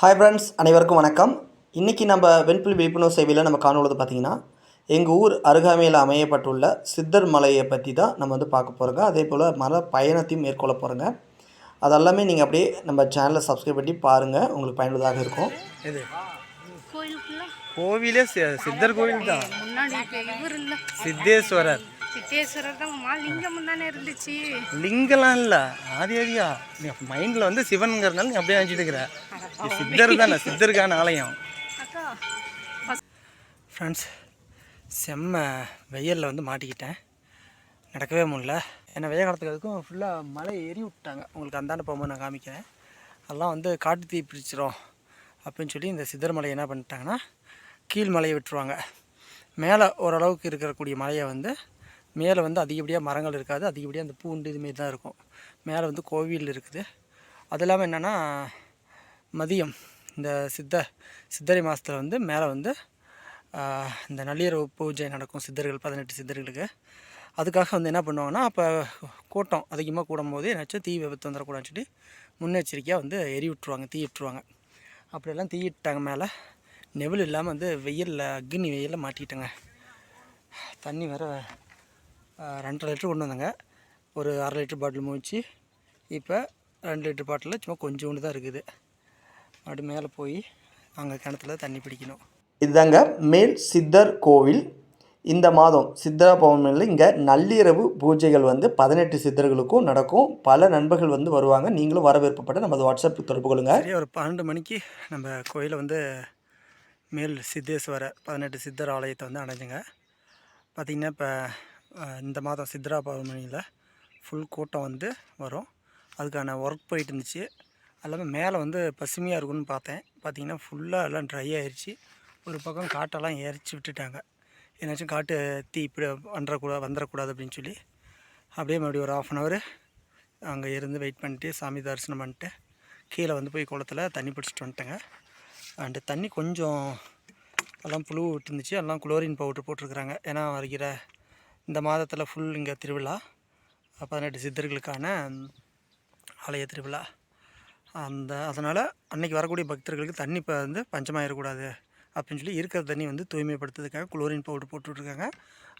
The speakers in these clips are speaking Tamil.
ஹாய் ஃப்ரெண்ட்ஸ் அனைவருக்கும் வணக்கம். இன்றைக்கி நம்ம வெண்புலி விழிப்புணர்வு சேவையில் நம்ம காணுள்ளது பார்த்திங்கன்னா எங்கள் ஊர் அருகாமையில் அமையப்பட்டுள்ள சித்தர் மலையை பற்றி தான் நம்ம வந்து பார்க்க போகிறோங்க அதே போல் மல பயணத்தையும் மேற்கொள்ள போகிறோங்க அதெல்லாமே நீங்கள் அப்படியே நம்ம சேனலை சப்ஸ்கிரைப் பண்ணி பாருங்கள் உங்களுக்கு பயனுள்ளதாக இருக்கும். கோவிலே சித்தர் கோவில் தான் சித்தேஸ்வரர். சித்தேஸ்வரர் தான் மா லிங்கம் முன்னானே இருந்துச்சு. லிங்கலாம் இல்லை ஆதி ஆதியா. நீ மைண்டில் வந்து சிவனுங்கிறதுனால நீ அப்படியே நினச்சிட்டு இருக்கிற. சித்தர் தானே சித்தருக்கான ஆலயம். ஃப்ரெண்ட்ஸ் செம்ம வெயிலில் வந்து மாட்டிக்கிட்டேன். நடக்கவே முடியல. ஏன்னா வெயில் காலத்துக்கு அதுக்கும் ஃபுல்லாக மலை ஏறி விட்டாங்க. உங்களுக்கு அந்தாண்ட போகும்போது நான் காமிக்கிறேன். அதெல்லாம் வந்து காட்டு தீ பிடிச்சிரும் அப்படின்னு சொல்லி இந்த சித்தர் மலையை என்ன பண்ணிட்டாங்கன்னா கீழ் மலையை விட்டுருவாங்க. மேலே ஓரளவுக்கு இருக்கக்கூடிய மலையை வந்து மேலே வந்து அதிகப்படியாக மரங்கள் இருக்காது. அதிகப்படியாக அந்த பூண்டு இதுமாரி தான் இருக்கும். மேலே வந்து கோவில் இருக்குது. அது இல்லாமல் என்னென்னா மதியம் இந்த சித்த சித்தரை மாதத்தில் வந்து மேலே வந்து இந்த நள்ளிரவு பூஜை நடக்கும் சித்தர்கள் பதினெட்டு சித்தர்களுக்கு. அதுக்காக வந்து என்ன பண்ணுவாங்கன்னா அப்போ கூட்டம் அதிகமாக கூடும்போது என்னாச்சும் தீ விபத்து வந்துடக்கூடாதுன்னு சொல்லி முன்னெச்சரிக்கையாக வந்து எரி விட்டுருவாங்க தீ விட்டுருவாங்க அப்படியெல்லாம் தீயிட்டாங்க மேலே. நெவில் இல்லாமல் வந்து வெயிலில் அக்னி வெயிலில் மாட்டிக்கிட்டேங்க. தண்ணி வேறு ரெண்டரை லிட்டர் கொண்டு வந்தாங்க. ஒரு அரை லிட்டர் பாட்டில் மூச்சு. இப்போ ரெண்டு லிட்டர் பாட்டிலில் சும்மா கொஞ்சோண்டு தான் இருக்குது. அப்படி மேலே போய் அங்கே கிணத்துல தண்ணி பிடிக்கணும். இதுதாங்க மேல் சித்தர் கோவில். இந்த மாதம் சித்தரா பௌர்ணமியில் இங்கே நள்ளிரவு பூஜைகள் வந்து பதினெட்டு சித்தர்களுக்கும் நடக்கும். பல நண்பர்கள் வந்து வருவாங்க. நீங்களும் வரவேற்பப்பட்டு நமது வாட்ஸ்அப் தொடர்பு கொள்ளுங்க. ஒரு பன்னெண்டு மணிக்கு நம்ம கோயிலை வந்து மேல் சித்தேஸ்வரர் பதினெட்டு சித்தர் ஆலயத்தை வந்து அடைஞ்சுங்க. பார்த்திங்கன்னா இப்போ இந்த மாதம் சித்ரா பௌர்ணமியில் ஃபுல் கூட்டம் வந்து வரும். அதுக்கான ஒர்க் போயிட்டு இருந்துச்சு. எல்லாமே மேலே வந்து பசுமையாக இருக்கும்னு பார்த்தேன். பார்த்தீங்கன்னா ஃபுல்லாக எல்லாம் ட்ரை ஆயிடுச்சு ஒரு பக்கம் காட்டெல்லாம் எரிச்சு விட்டுட்டாங்க. ஏன்னாச்சும் காட்டு தீ இப்படி வந்துடக்கூடாது வந்துடக்கூடாது அப்படின்னு சொல்லி. அப்படியே மறுபடியும் ஒரு ஆஃப் அன் ஹவர் அங்கே இருந்து வெயிட் பண்ணிட்டு சாமி தரிசனம் பண்ணிட்டு கீழே வந்து போய் குளத்துல தண்ணி பிடிச்சிட்டு வந்துட்டேங்க. அண்டு தண்ணி கொஞ்சம் எல்லாம் புழு விட்டுருந்துச்சு. எல்லாம் குளோரின் பவுட்ரு போட்டிருக்கிறாங்க. ஏன்னா வருகிற இந்த மாதத்தில் ஃபுல் இங்கே திருவிழா. பதினெட்டு சித்தர்களுக்கான ஆலய திருவிழா. அந்த அதனால் அன்றைக்கி வரக்கூடிய பக்தர்களுக்கு தண்ணி இப்போ வந்து பஞ்சமாயிடக்கூடாது அப்படின்னு சொல்லி இருக்கிற தண்ணி வந்து தூய்மைப்படுத்துறதுக்காக குளோரின் பவுடர் போட்டுட்ருக்காங்க.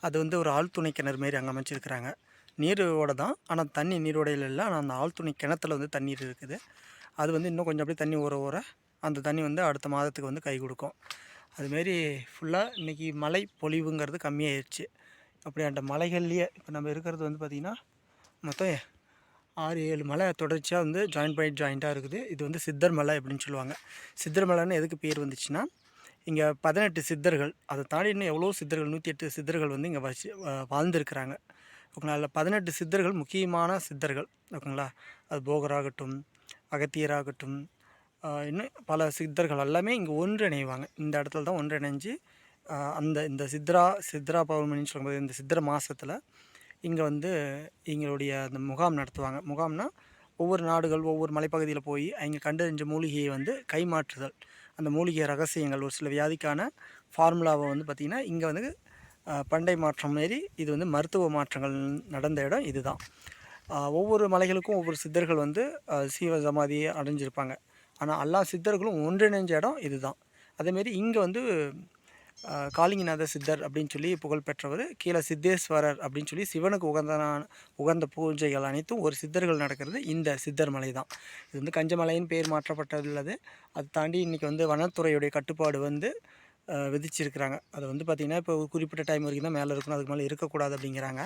அது வந்து ஒரு ஆழ்துணை கிணறு மாரி அங்கே அமைச்சிருக்கிறாங்க. நீரோட தான் ஆனால் தண்ணி நீரோடையில் இல்லை ஆனால் அந்த ஆழ்துணை கிணத்துல வந்து தண்ணீர் இருக்குது. அது வந்து இன்னும் கொஞ்சம் அப்படியே தண்ணி ஊற ஊற அந்த தண்ணி வந்து அடுத்த மாதத்துக்கு வந்து கை கொடுக்கும். அதுமாரி ஃபுல்லாக இன்றைக்கி மழை பொழிவுங்கிறது கம்மியாயிடுச்சு அப்படி அந்த மலைகள்லேயே இப்போ நம்ம இருக்கிறது வந்து பார்த்திங்கன்னா மொத்தம் ஆறு ஏழு மலை தொடர்ச்சியாக வந்து ஜாயிண்ட் பாயிண்ட் ஜாயிண்ட்டாக இருக்குது. இது வந்து சித்தர் மலை அப்படின்னு சொல்லுவாங்க. சித்தர் மலைன்னு எதுக்கு பேர் வந்துச்சுன்னா இங்கே பதினெட்டு சித்தர்கள் அதை தாண்டி இன்னும் எவ்வளோ சித்தர்கள் நூற்றி எட்டு சித்தர்கள் வந்து இங்கே வச்சு வாழ்ந்துருக்கிறாங்க. ஓகேங்களா? அதில் பதினெட்டு சித்தர்கள் முக்கியமான சித்தர்கள். ஓகேங்களா? அது போகராகட்டும் அகத்தியராகட்டும் இன்னும் பல சித்தர்கள் எல்லாமே இங்கே ஒன்றிணைவாங்க. இந்த இடத்துல தான் ஒன்றிணைஞ்சு அந்த இந்த சித்ரா சித்ரா பௌர்ணமின்னு சொல்லும்போது இந்த சித்திர மாதத்தில் இங்கே வந்து எங்களுடைய அந்த முகாம் நடத்துவாங்க. முகாம்னா ஒவ்வொரு நாடுகள் ஒவ்வொரு மலைப்பகுதியில் போய் அவங்க கண்டறிஞ்ச மூலிகையை வந்து கைமாற்றுதல். அந்த மூலிகை ரகசியங்கள் ஒரு சில வியாதிக்கான ஃபார்முலாவை வந்து பார்த்திங்கன்னா இங்கே வந்து பண்டை மாற்றம் மாரி இது வந்து மருத்துவ மாற்றங்கள் நடந்த இடம் இதுதான். ஒவ்வொரு மலைகளுக்கும் ஒவ்வொரு சித்தர்கள் வந்து சீவ சமாதியை அடைஞ்சிருப்பாங்க. ஆனால் எல்லா சித்தர்களும் ஒன்றிணைஞ்ச இடம் இதுதான். அதேமாரி இங்கே வந்து காளிங்கநாத சித்தர் அப்படின்னு சொல்லி புகழ்பெற்றவர் கீழே சித்தேஸ்வரர் அப்படின்னு சொல்லி சிவனுக்கு உகந்தனான உகந்த பூஜைகள் அனைத்தும் ஒரு சித்தர்கள் நடக்கிறது இந்த சித்தர் மலை தான். இது வந்து கஞ்சமலைன்னு பேர் மாற்றப்பட்டுள்ளது அது தாண்டி இன்றைக்கி வந்து வனத்துறையுடைய கட்டுப்பாடு வந்து விதிச்சிருக்கிறாங்க. அது வந்து பார்த்திங்கன்னா இப்போ குறிப்பிட்ட டைம் வரைக்கும் தான் மேலே இருக்கணும் அதுக்கு மேலே இருக்கக்கூடாது அப்படிங்கிறாங்க.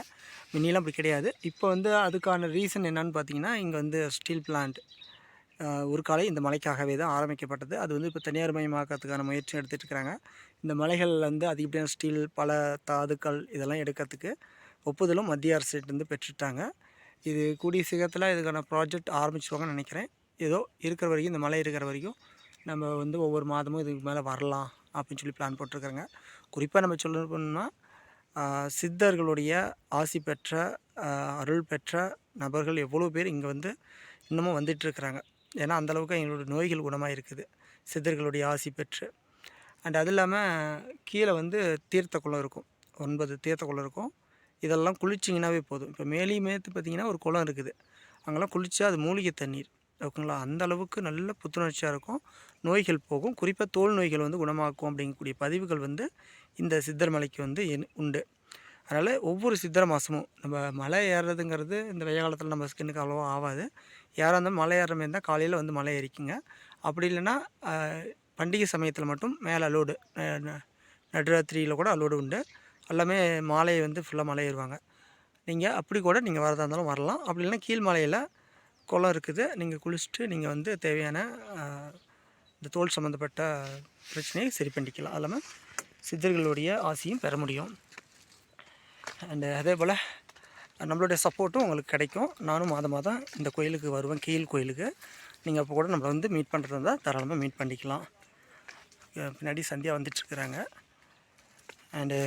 முன்னிலாம் அப்படி கிடையாது. இப்போ வந்து அதுக்கான ரீசன் என்னன்னு பார்த்தீங்கன்னா இங்கே வந்து ஸ்டீல் பிளான்ட் ஒரு காலை இந்த மலைக்காகவே தான் ஆரம்பிக்கப்பட்டது. அது வந்து இப்போ தனியார் மயமாக்கிறதுக்கான முயற்சி எடுத்துகிட்டு இருக்கிறாங்க இந்த மலைகள் வந்து அதிகப்படியான ஸ்டீல் பல தாதுக்கள் இதெல்லாம் எடுக்கிறதுக்கு ஒப்புதலும் மத்திய அரசுலேருந்து பெற்றுட்டாங்க. இது கூடிய சீக்கிரத்தில் இதுக்கான ப்ராஜெக்ட் ஆரம்பிச்சுவாங்கன்னு நினைக்கிறேன். ஏதோ இருக்கிற வரைக்கும் இந்த மலை இருக்கிற வரைக்கும் நம்ம வந்து ஒவ்வொரு மாதமும் இதுக்கு மேலே வரலாம் அப்படின்னு சொல்லி பிளான் போட்டிருக்காங்க. குறிப்பாக நம்ம சொல்லணும்னா சித்தர்களுடைய ஆசி பெற்ற அருள் பெற்ற நபர்கள் எவ்வளோ பேர் இங்கே வந்து இன்னமும் வந்துட்டு இருக்கிறாங்க. ஏன்னா அந்தளவுக்கு எங்களோட நோய்கள் குணமாக இருக்குது. சித்தர்களுடைய ஆசி பெற்று. அண்ட் அது இல்லாமல் கீழே வந்து தீர்த்த குளம் இருக்கும். ஒன்பது தீர்த்த குளம் இருக்கும். இதெல்லாம் குளிச்சிங்கனாவே போதும். இப்போ மேலேயுமே பார்த்திங்கன்னா ஒரு குளம் இருக்குது. அங்கெல்லாம் குளித்தா அது மூலிகை தண்ணீர். ஓகேங்களா? அந்த அளவுக்கு நல்ல புத்துணர்ச்சியாக இருக்கும். நோய்கள் போகும். குறிப்பாக தோல் நோய்கள் வந்து குணமாக்கும் அப்படிங்கக்கூடிய பதிவுகள் வந்து இந்த சித்தர் மலைக்கு வந்து என்- உண்டு. அதனால் ஒவ்வொரு சித்திரை மாதமும் நம்ம மலை ஏறுறதுங்கிறது இந்த வெய்ய காலத்தில் நம்ம ஸ்கின்னுக்கு அவ்வளோவா ஆகாது யாராக இருந்தாலும் மலை ஏறுற மாதிரி இருந்தால் காலையில் வந்து மலை ஏறிக்குங்க. அப்படி இல்லைன்னா பண்டிகை சமயத்தில் மட்டும் மேலே அலோடு நடுராத்திரியில் கூட அலோடு உண்டு. எல்லாமே மாலை வந்து ஃபுல்லாக மலை ஏறுவாங்க. நீங்கள் அப்படி கூட நீங்கள் வரதா இருந்தாலும் வரலாம். அப்படி இல்லைன்னா கீழ் மலையில் குளம் இருக்குது. நீங்கள் குளிச்சுட்டு நீங்கள் வந்து தேவையான இந்த தோல் சம்மந்தப்பட்ட பிரச்சனையை சரி பண்ணிக்கலாம். அது சித்தர்களுடைய ஆசையும் பெற முடியும். அண்டு uh, அதே போல் நம்மளுடைய சப்போர்ட்டும் உங்களுக்கு கிடைக்கும். நானும் மாதம் மாதம் இந்த கோயிலுக்கு வருவேன் கீழ் கோயிலுக்கு. நீங்கள் அப்போ கூட நம்மளை வந்து மீட் பண்ணுறதா இருந்தால் தாராளமாக மீட் பண்ணிக்கலாம். பின்னாடி சந்தியா வந்துட்டுருக்குறாங்க அண்டு